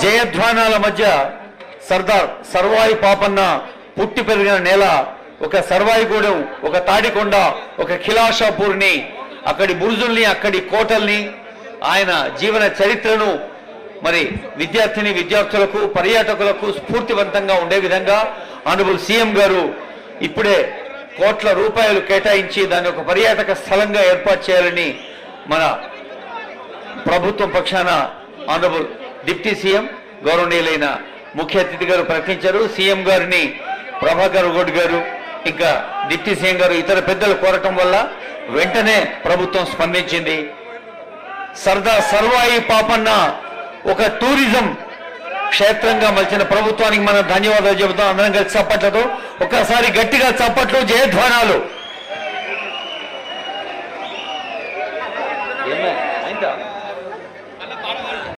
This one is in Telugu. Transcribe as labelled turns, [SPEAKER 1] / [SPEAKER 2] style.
[SPEAKER 1] జయధ్వానాల మధ్య సర్దార్ సర్వాయి పాపన్న పుట్టి పెరిగిన నేల ఒక సర్వాయిగూడెం ఒక తాడికొండ ఒక ఖిలాషాపూర్ని అక్కడి బురుజుల్ని అక్కడి కోటల్ని ఆయన జీవన చరిత్రను మరి విద్యార్థిని విద్యార్థులకు పర్యాటకులకు స్ఫూర్తివంతంగా ఉండే విధంగా ఆనరబుల్ సీఎం గారు ఇప్పుడే కోట్ల రూపాయలు కేటాయించి దాన్ని ఒక పర్యాటక స్థలంగా ఏర్పాటు చేయాలని మన ప్రభుత్వం పక్షాన ఆనరబుల్ డిప్టీ సీఎం గౌరవనీయులైన ముఖ్య అతిథి గారు ప్రకటించారు. సీఎం గారిని ప్రభాకర్ గౌడ్ గారు ఇంకా డిప్టీ సీఎం గారు ఇతర పెద్దలు కోరటం వల్ల వెంటనే ప్రభుత్వం స్పందించింది. సర్దా సర్వాయి పాపన్న ఒక టూరిజం క్షేత్రంగా మలిచిన ప్రభుత్వానికి మనం ధన్యవాదాలు చెబుతాం అందరం కలిసి చప్పట్లతో ఒక్కసారి గట్టిగా చప్పట్లు జయధ్వానాలు.
[SPEAKER 2] అయిందా?